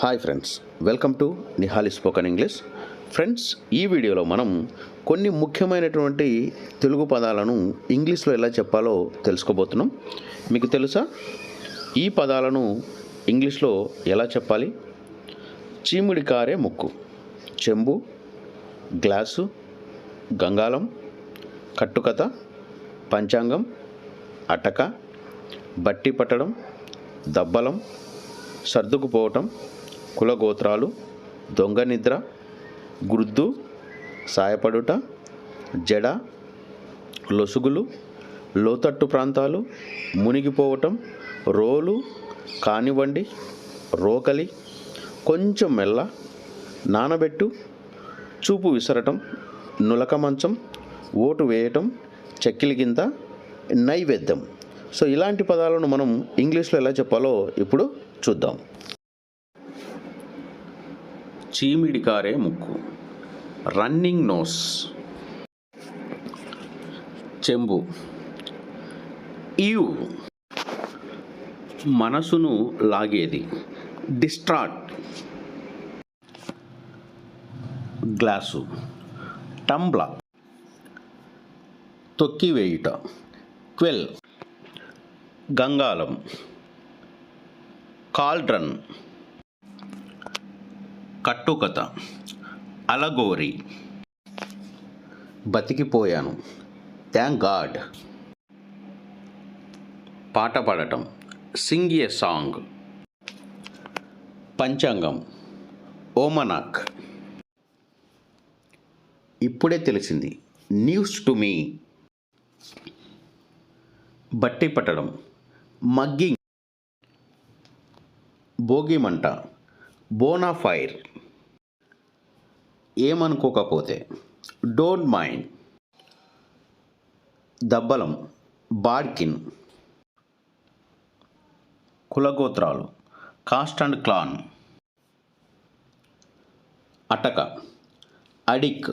Hi friends welcome to Nihali spoken English friends ఈ వీడియోలో మనం కొన్ని ముఖ్యమైనటువంటి తెలుగు పదాలను ఇంగ్లీష్లో ఎలా చెప్పాలో తెలుసుకోబోతున్నాం. మీకు తెలుసా? ఈ పదాలను ఇంగ్లీష్లో ఎలా చెప్పాలి? చీముడి కారే ముక్కు చెంబు గ్లాసు గంగాళం కట్టుకథ పంచాంగం అటక బట్టి పట్టడం దబ్బలం సర్దుకుపోవటం కులగోత్రాలు దొంగ నిద్ర గుర్దు సాయపడుట జడ లొసుగులు లోతట్టు ప్రాంతాలు మునిగిపోవటం రోలు కానివ్వండి రోకలి కొంచెం మెల్ల నానబెట్టు చూపు విసరటం నులక మంచం ఓటు వేయటం చెక్కిలి కింద నైవేద్యం. సో ఇలాంటి పదాలను మనం ఇంగ్లీష్లో ఎలా చెప్పాలో ఇప్పుడు చూద్దాం. చీమిడి కారే ముక్కు. Running nose. చెంబు. ఈవ్. మనసును లాగేది. Distract glass. టంబ్లా. తొక్కివేయుట. క్వెల్. గంగాలం కాల్డ్రన్. కట్టుకథ. అలగోరి. బతికిపోయాను. Thank God. పాట పాడటం. Sing a song. పంచాంగం. ఓమనాక్. ఇప్పుడే తెలిసింది. News to me. బట్టి పట్టడం. మగ్గింగ్ భోగిమంట బోనాఫైర్. ఏమనుకోకపోతే డోంట్ మైండ్. దబ్బలం బాడ్కిన్ కులగోత్రాలు కాస్ట్ అండ్ క్లాన్. అటక అడిక్.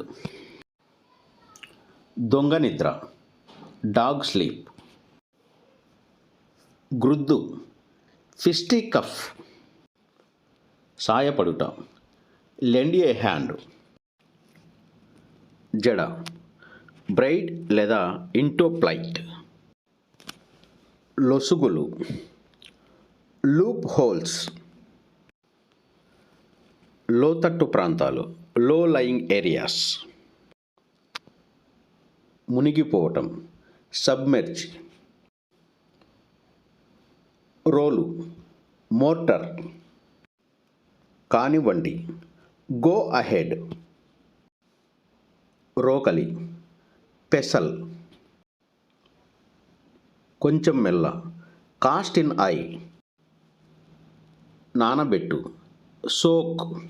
దొంగ నిద్ర డాగ్ స్లీప్. గ్రుద్దు fisticuff. సాయపడుట. Lend a hand. జడ. బ్రైడ్ లేదా ఇంటోప్లైట్ లొసుగులు. Loopholes. లోతట్టు ప్రాంతాలు. Low lying areas. మునిగిపోవటం. సబ్మెర్జ్. రోలు. మోర్టర్. కానివ్వండి. గో అహెడ్ రోకలి. పెసల్. కొంచెం మెల్ల. కాస్ట్ ఇన్ ఐ నానబెట్టు. సోక్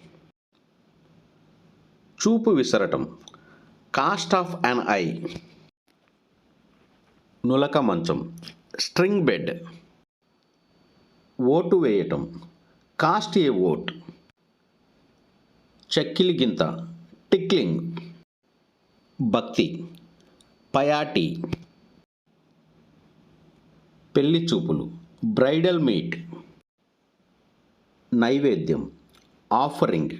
చూపు విసరటం. కాస్ట్ ఆఫ్ అన్ ఐ నులక మంచం. స్ట్రింగ్ బెడ్ ఓటు వేయటం. కాస్ట్ ఏ ఓట్ చెక్కిలి గింత టిక్లింగ్ భక్తి పయాటి పెళ్ళి చూపులు బ్రైడల్ మీట్ నైవేద్యం ఆఫరింగ్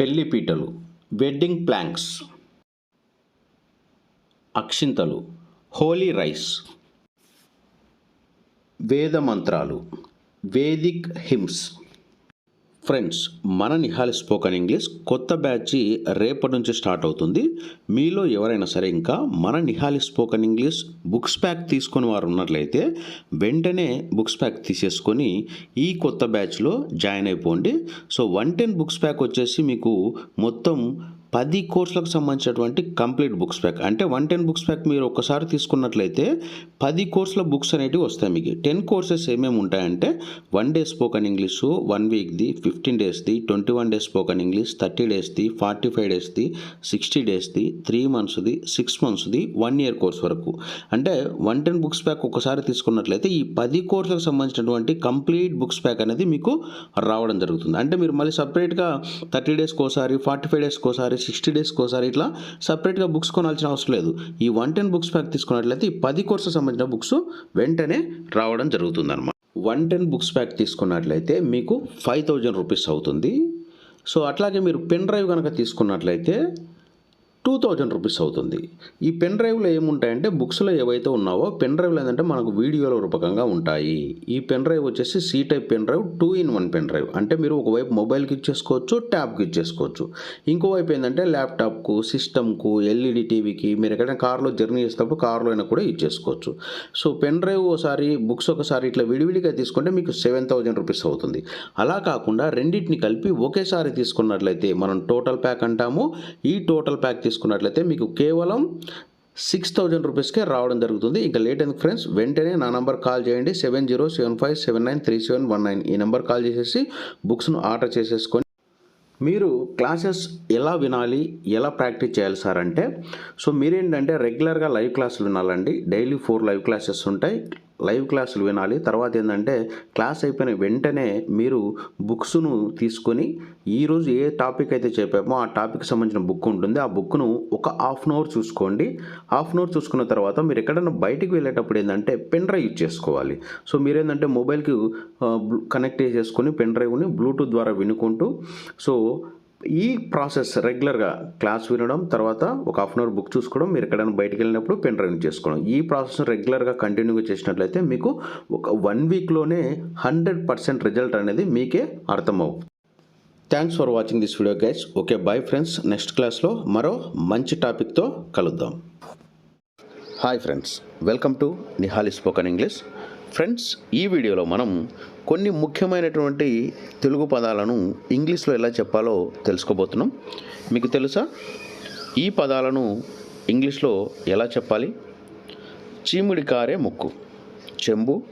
పెళ్ళి పీటలు వెడ్డింగ్ ప్లాంక్స్ అక్షింతలు హోలీ రైస్ వేద మంత్రాలు వేదిక్ హిమ్స్. ఫ్రెండ్స్ మన నిహాల్ స్పోకన్ ఇంగ్లీష్ కొత్త బ్యాచ్ రేపటి నుంచి స్టార్ట్ అవుతుంది. మీలో ఎవరైనా సరే ఇంకా మన Nihali spoken English books pack తీసుకొని వారు ఉన్నట్లయితే వెంటనే బుక్స్ ప్యాక్ తీసేసుకొని ఈ కొత్త బ్యాచ్లో జాయిన్ అయిపోండి. So one ten books pack వచ్చేసి మీకు మొత్తం పది కోర్సులకు సంబంధించినటువంటి కంప్లీట్ బుక్స్ ప్యాక్. అంటే వన్ టెన్ బుక్స్ ప్యాక్ మీరు ఒకసారి తీసుకున్నట్లయితే పది కోర్సుల బుక్స్ అనేటివి వస్తాయి మీకు. టెన్ కోర్సెస్ ఏమేమి ఉంటాయంటే one day spoken English one వీక్ది fifteen డేస్ది twenty one days spoken English thirty డేస్ది forty five డేస్ది సిక్స్టీ డేస్ది త్రీ మంత్స్ది సిక్స్ మంత్స్ది వన్ ఇయర్ కోర్స్ వరకు. అంటే వన్ టెన్ బుక్స్ ప్యాక్ ఒకసారి తీసుకున్నట్లయితే ఈ పది కోర్సులకు సంబంధించినటువంటి కంప్లీట్ బుక్స్ ప్యాక్ అనేది మీకు రావడం జరుగుతుంది. అంటే మీరు మళ్ళీ సపరేట్గా థర్టీ డేస్కి ఒకసారి ఫార్టీ ఫైవ్ డేస్కి ఒకసారి సిక్స్టీ డేస్కి ఒకసారి ఇట్లా సపరేట్గా బుక్స్ కొనాల్సిన అవసరం లేదు. ఈ వన్ టెన్ బుక్స్ ప్యాక్ తీసుకున్నట్లయితే ఈ పది కోర్సుకు సంబంధించిన బుక్స్ వెంటనే రావడం జరుగుతుంది వన్ టెన్ బుక్స్ ప్యాక్ తీసుకున్నట్లయితే మీకు ఫైవ్ థౌజండ్ రూపీస్ అవుతుంది. సో అట్లాగే మీరు పెన్ డ్రైవ్ కనుక తీసుకున్నట్లయితే టూ థౌజండ్ రూపీస్ అవుతుంది. ఈ పెన్ డ్రైవ్లో ఏముంటాయంటే బుక్స్లో ఏవైతే ఉన్నావో పెన్ డ్రైవ్లో ఏంటంటే మనకు వీడియోల రూపకంగా ఉంటాయి. ఈ పెన్ డ్రైవ్ వచ్చేసి C type pen drive two in one pen drive. అంటే మీరు ఒకవైపు మొబైల్కి ఇచ్చేసుకోవచ్చు ట్యాబ్కి ఇచ్చేసుకోవచ్చు. ఇంకోవైపు ఏంటంటే ల్యాప్టాప్కు సిస్టమ్కు ఎల్ఈడి టీవీకి మీరు ఎక్కడైనా కార్లో జర్నీ చేసేటప్పుడు కార్లో అయినా కూడా ఇచ్చేసుకోవచ్చు. సో పెన్ డ్రైవ్ ఒకసారి బుక్స్ ఒకసారి ఇట్లా విడివిడిగా తీసుకుంటే మీకు సెవెన్ థౌజండ్ రూపీస్ అవుతుంది. అలా కాకుండా రెండింటిని కలిపి ఒకేసారి తీసుకున్నట్లయితే మనం టోటల్ ప్యాక్ అంటాము. ఈ టోటల్ ప్యాక్ తీసుకున్నట్లయితే మీకు కేవలం సిక్స్ థౌజండ్ రూపీస్కే రావడం జరుగుతుంది. ఇంకా లేట్ ఎందుకు ఫ్రెండ్స్? వెంటనే నా నంబర్ కాల్ చేయండి. Seven zero seven five seven nine three seven one nine ఈ నెంబర్ కాల్ చేసేసి బుక్స్ను ఆర్డర్ చేసేసుకొని మీరు క్లాసెస్ ఎలా వినాలి ఎలా ప్రాక్టీస్ చేయాలి సార్ అంటే సో మీరేంటంటే రెగ్యులర్గా లైవ్ క్లాసులు వినాలండి. డైలీ ఫోర్ లైవ్ క్లాసెస్ ఉంటాయి. లైవ్ క్లాసులు వినాలి. తర్వాత ఏంటంటే క్లాస్ అయిపోయిన వెంటనే మీరు బుక్స్ను తీసుకొని ఈరోజు ఏ టాపిక్ అయితే చెప్పామో ఆ టాపిక్ సంబంధించిన బుక్ ఉంటుంది. ఆ బుక్ను ఒక హాఫ్ అన్ అవర్ చూసుకోండి. హాఫ్ అన్ అవర్ చూసుకున్న తర్వాత మీరు ఎక్కడైనా బయటికి వెళ్ళేటప్పుడు ఏంటంటే పెన్ డ్రైవ్ యూజ్ చేసుకోవాలి. సో మీరు ఏంటంటే మొబైల్కి కనెక్ట్ చేసుకొని పెన్ డ్రైవ్ని బ్లూటూత్ ద్వారా వినుకుంటూ సో ఈ ప్రాసెస్ రెగ్యులర్గా క్లాస్ వినడం తర్వాత ఒక హాఫ్ అన్ అవర్ బుక్ చూసుకోవడం మీరు ఎక్కడైనా బయటకు వెళ్ళినప్పుడు పెన్ డ్రైవ్ చేసుకోవడం. ఈ ప్రాసెస్ రెగ్యులర్గా కంటిన్యూగా చేసినట్లయితే మీకు ఒక వన్ వీక్లోనే హండ్రెడ్ పర్సెంట్ రిజల్ట్ అనేది మీకే అర్థమవు. Thanks for watching this video guys. Okay bye friends. Next క్లాస్లో మరో మంచి టాపిక్తో కలుద్దాం. Hi friends. Welcome to Nihali spoken English. Friends ఈ వీడియోలో మనం కొన్ని ముఖ్యమైనటువంటి తెలుగు పదాలను ఇంగ్లీష్లో ఎలా చెప్పాలో తెలుసుకోబోతున్నాం. మీకు తెలుసా? ఈ పదాలను ఇంగ్లీష్లో ఎలా చెప్పాలి? చీముడి కారే ముక్కు చెంబు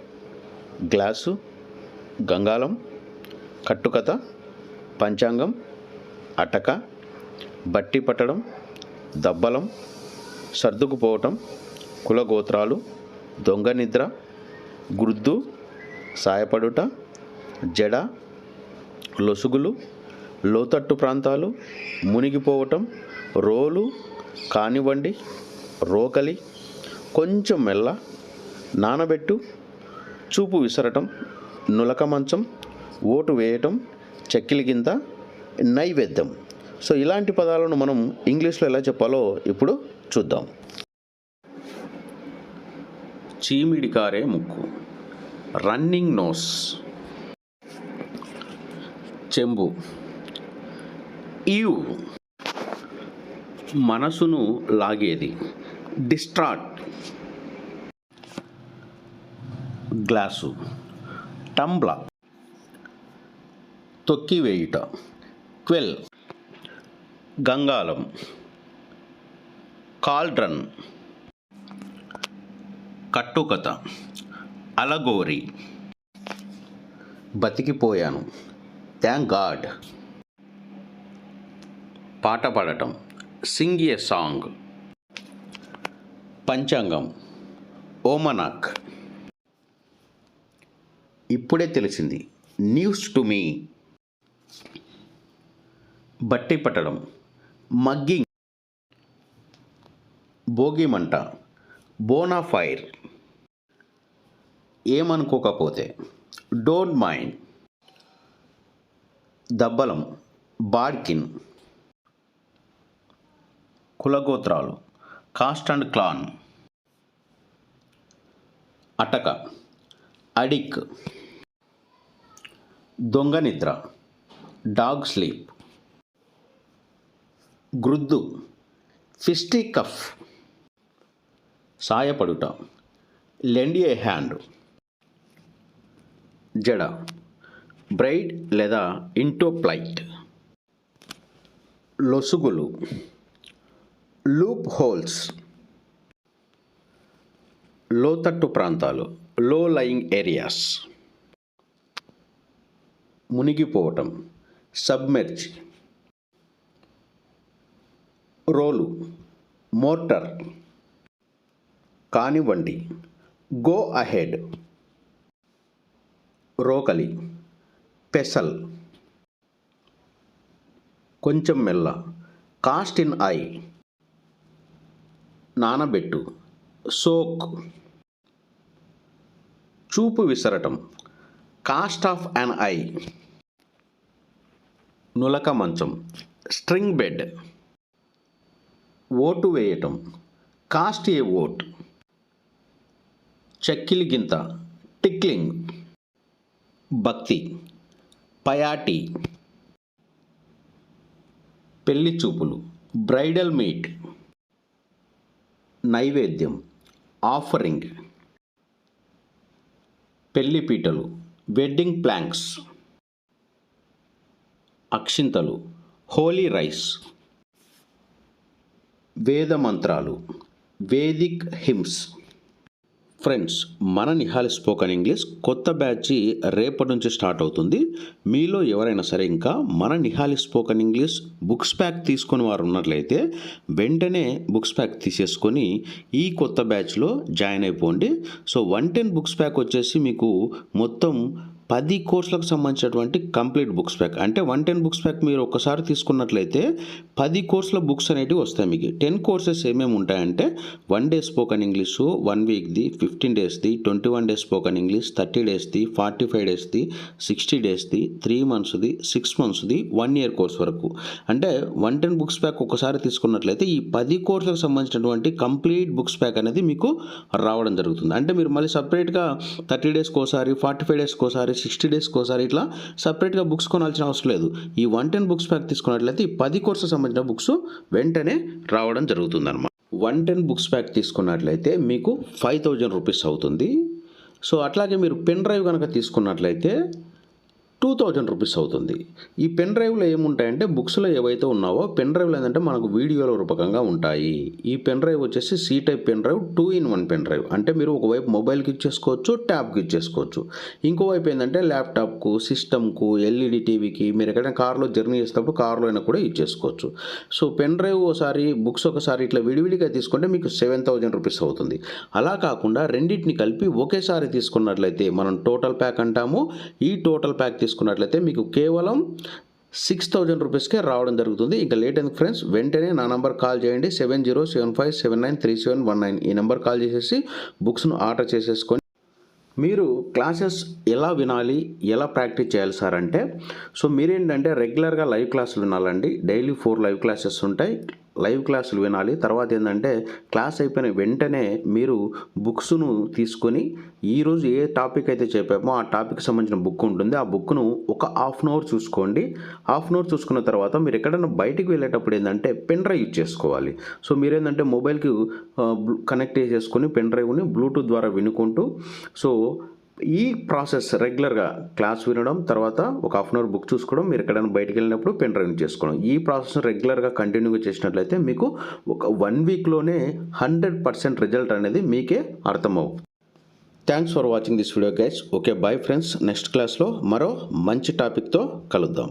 గ్లాసు గంగాళం కట్టుకథ పంచాంగం అటక బట్టి పట్టడం దబ్బలం సర్దుకుపోవటం కులగోత్రాలు దొంగ నిద్ర గుర్దు సాయపడుట జడ లొసుగులు లోతట్టు ప్రాంతాలు మునిగిపోవటం రోలు కానివ్వండి రోకలి కొంచెం మెల్ల నానబెట్టు చూపు విసరటం నులక మంచం ఓటు వేయటం చెక్కిలి కింద నైవేద్యం. సో ఇలాంటి పదాలను మనం ఇంగ్లీష్లో ఎలా చెప్పాలో ఇప్పుడు చూద్దాం. చీమిడి కారే ముక్కు. Running nose. చెంబు. ఈవ్. మనసును లాగేది. Distraught glass. టంబ్లా. తొక్కివేయుట. క్వెల్. గంగాలం కాల్డ్రన్. కట్టుకథ అలగోరి. బతికిపోయాను. Thank God. పాట పాడటం సింగ్ ఏ సాంగ్. పంచాంగం ఓమనాక్. ఇప్పుడే తెలిసింది న్యూస్ టు మీ. బట్టి పట్టడం మగ్గింగ్ భోగిమంట బోనాఫైర్. ఏమనుకోకపోతే డోంట్ మైండ్. దబ్బలం బాడ్కిన్ కులగోత్రాలు కాస్ట్ అండ్ క్లాన్. అటక అడిక్. దొంగ నిద్ర డాగ్ స్లీప్. గ్రుద్దు fisticuff. సాయపడుట. Lend a hand. జడ. బ్రైడ్ లేదా ఇంటోప్లైట్ లొసుగులు. Loopholes. లోతట్టు ప్రాంతాలు. Low lying areas. మునిగిపోవటం. సబ్మెర్జ్. రోలు. మోటార్ కానివ్వండి. గో అహెడ్ రోకలి. పెసల్. కొంచెం మెల్ల. కాస్ట్ ఇన్ ఐ నానబెట్టు. సోక్ చూపు విసరటం. కాస్ట్ ఆఫ్ అన్ ఐ నులక మంచం. స్ట్రింగ్ బెడ్ ఓటు వేయటం. కాస్ట్ ఏ ఓట్ చెక్కిలి గింత టిక్లింగ్ భక్తి పయాటి పెళ్ళి చూపులు బ్రైడల్ మీట్ నైవేద్యం ఆఫరింగ్ పెళ్ళి పీటలు వెడ్డింగ్ ప్లాంక్స్ అక్షింతలు హోలీ రైస్ వేద మంత్రాలు వేదిక్ హిమ్స్. ఫ్రెండ్స్ మన నిహాల్ స్పోకన్ ఇంగ్లీష్ కొత్త బ్యాచ్ రేపటి నుంచి స్టార్ట్ అవుతుంది. మీలో ఎవరైనా సరే ఇంకా మన Nihal spoken English books pack తీసుకొని వారు ఉన్నట్లయితే వెంటనే బుక్స్ ప్యాక్ తీసేసుకొని ఈ కొత్త బ్యాచ్లో జాయిన్ అయిపోండి. So one ten books pack వచ్చేసి మీకు మొత్తం పది కోర్సులకు సంబంధించినటువంటి కంప్లీట్ బుక్స్ ప్యాక్. అంటే వన్ టెన్ బుక్స్ ప్యాక్ మీరు ఒకసారి తీసుకున్నట్లయితే పది కోర్సుల బుక్స్ అనేటివి వస్తాయి మీకు. టెన్ కోర్సెస్ ఏమేమి ఉంటాయంటే one day spoken English one వీక్ది fifteen డేస్ది twenty one days spoken English thirty డేస్ది forty five డేస్ది సిక్స్టీ డేస్ది త్రీ మంత్స్ది సిక్స్ మంత్స్ది వన్ ఇయర్ కోర్స్ వరకు. అంటే వన్ టెన్ బుక్స్ ప్యాక్ ఒకసారి తీసుకున్నట్లయితే ఈ పది కోర్సులకు సంబంధించినటువంటి కంప్లీట్ బుక్స్ ప్యాక్ అనేది మీకు రావడం జరుగుతుంది. అంటే మీరు మళ్ళీ సపరేట్గా థర్టీ డేస్కి ఒకసారి ఫార్టీ ఫైవ్ డేస్కి ఒకసారి సిక్స్టీ డేస్కి ఒకసారి ఇట్లా సపరేట్గా బుక్స్ కొనాల్సిన అవసరం లేదు. ఈ వన్ టెన్ బుక్స్ ప్యాక్ తీసుకున్నట్లయితే ఈ పది కోర్సు సంబంధించిన బుక్స్ వెంటనే రావడం జరుగుతుంది అనమాట వన్ టెన్ బుక్స్ ప్యాక్ తీసుకున్నట్లయితే మీకు ఫైవ్ థౌజండ్ రూపీస్ అవుతుంది. సో అట్లాగే మీరు పెన్ డ్రైవ్ కనుక తీసుకున్నట్లయితే టూ థౌజండ్ రూపీస్ అవుతుంది. ఈ పెన్ డ్రైవ్లో ఏముంటాయంటే బుక్స్లో ఏవైతే ఉన్నావో పెన్ డ్రైవ్లో ఏంటంటే మనకు వీడియోల రూపకంగా ఉంటాయి. ఈ పెన్ డ్రైవ్ వచ్చేసి C type pen drive two in one pen drive. అంటే మీరు ఒకవైపు మొబైల్కి ఇచ్చేసుకోవచ్చు ట్యాబ్కి ఇచ్చేసుకోవచ్చు. ఇంకోవైపు ఏంటంటే ల్యాప్టాప్కు సిస్టమ్కు ఎల్ఈడి టీవీకి మీరు ఎక్కడైనా కార్లో జర్నీ చేసేటప్పుడు కార్లో అయినా కూడా ఇచ్చేసుకోవచ్చు. సో పెన్ డ్రైవ్ ఒకసారి బుక్స్ ఒకసారి ఇట్లా విడివిడిగా తీసుకుంటే మీకు సెవెన్ థౌజండ్ రూపీస్ అవుతుంది. అలా కాకుండా రెండింటిని కలిపి ఒకేసారి తీసుకున్నట్లయితే మనం టోటల్ ప్యాక్ అంటాము. ఈ టోటల్ ప్యాక్ చేసుకున్నట్లయితే మీకు కేవలం సిక్స్ థౌజండ్ రూపీస్కే రావడం జరుగుతుంది. ఇంకా లేట్ అండ్ ఫ్రెండ్స్? వెంటనే నా నంబర్ కాల్ చేయండి. Seven zero seven five seven nine three seven one nine ఈ నెంబర్ కాల్ చేసేసి బుక్స్ను ఆర్డర్ చేసేసుకొని మీరు క్లాసెస్ ఎలా వినాలి ఎలా ప్రాక్టీస్ చేయాలి సార్ అంటే సో మీరేంటంటే రెగ్యులర్గా లైవ్ క్లాసులు వినాలండి. డైలీ ఫోర్ లైవ్ క్లాసెస్ ఉంటాయి. లైవ్ క్లాసులు వినాలి. తర్వాత ఏంటంటే క్లాస్ అయిపోయిన వెంటనే మీరు బుక్స్ను తీసుకొని ఈరోజు ఏ టాపిక్ అయితే చెప్పామో ఆ టాపిక్ సంబంధించిన బుక్ ఉంటుంది. ఆ బుక్ను ఒక హాఫ్ అన్ అవర్ చూసుకోండి. హాఫ్ అన్ అవర్ చూసుకున్న తర్వాత మీరు ఎక్కడైనా బయటికి వెళ్ళేటప్పుడు ఏంటంటే పెన్ డ్రైవ్ యూజ్ చేసుకోవాలి. సో మీరు ఏంటంటే మొబైల్కి కనెక్ట్ చేసేసుకొని పెన్ డ్రైవ్ని బ్లూటూత్ ద్వారా వినుకుంటూ సో ఈ ప్రాసెస్ రెగ్యులర్గా క్లాస్ వినడం తర్వాత ఒక హాఫ్ అన్ అవర్ బుక్ చూసుకోవడం మీరు ఎక్కడైనా బయటకు వెళ్ళినప్పుడు పెన్ డ్రైవ్ చేసుకోవడం. ఈ ప్రాసెస్ రెగ్యులర్గా కంటిన్యూగా చేసినట్లయితే మీకు ఒక వన్ వీక్లోనే హండ్రెడ్ పర్సెంట్ రిజల్ట్ అనేది మీకే అర్థమవు. Thanks for watching this video guys. Okay bye friends. Next క్లాస్లో మరో మంచి టాపిక్తో కలుద్దాం.